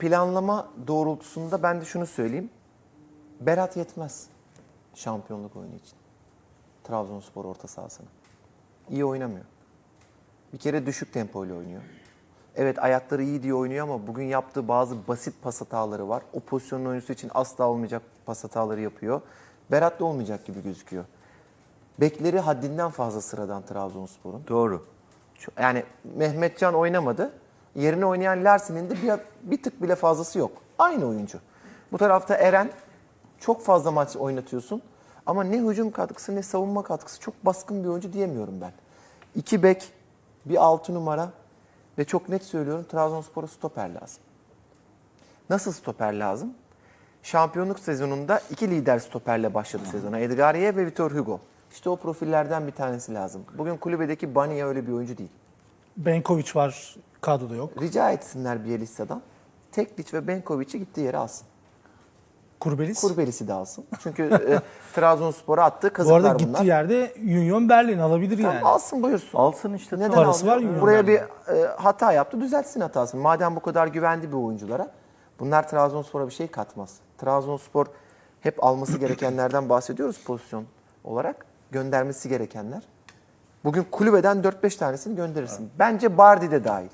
planlama doğrultusunda ben de şunu söyleyeyim. Berat yetmez şampiyonluk oyunu için. Trabzonspor orta sahasına. İyi oynamıyor. Bir kere düşük tempoyla oynuyor. Evet ayakları iyi diye oynuyor ama bugün yaptığı bazı basit pas hataları var. O pozisyonun oyuncusu için asla olmayacak pas hataları yapıyor. Berat da olmayacak gibi gözüküyor. Bekleri haddinden fazla sıradan Trabzonspor'un. Doğru. Yani Mehmetcan oynamadı. Yerine oynayan Larsen'in de bir, bir tık bile fazlası yok. Aynı oyuncu. Bu tarafta Eren çok fazla maç oynatıyorsun. Ama ne hücum katkısı ne savunma katkısı çok baskın bir oyuncu diyemiyorum ben. İki bek, bir altı numara ve çok net söylüyorum Trabzonspor'a stoper lazım. Nasıl stoper lazım? Şampiyonluk sezonunda iki lider stoperle başladı sezona. Edgariye ve Vitor Hugo. İşte o profillerden bir tanesi lazım. Bugün kulübedeki Banya öyle bir oyuncu değil. Benkovic var kadroda yok. Rica etsinler Bielitsa'dan. Tekliç ve Benkovic'i gittiği yere alsın. Kurbelis. Kurbelis'i de alsın. Çünkü e, Trabzonspor'a attığı Bu kazıklar arada bunlar. gittiği yerde Union Berlin alabilir Tamam, yani. alsın buyursun. Alsın işte. Neden. Parası var? Union Buraya bir Berlin'in. e, hata yaptı, düzeltsin hatasını. Madem bu kadar güvendi bir oyunculara, bunlar Trabzonspor'a bir şey katmaz. Trabzonspor hep alması gerekenlerden bahsediyoruz pozisyon olarak. Göndermesi gerekenler. Bugün kulübeden 4-5 tanesini gönderirsin. Bence Bardi de dahil.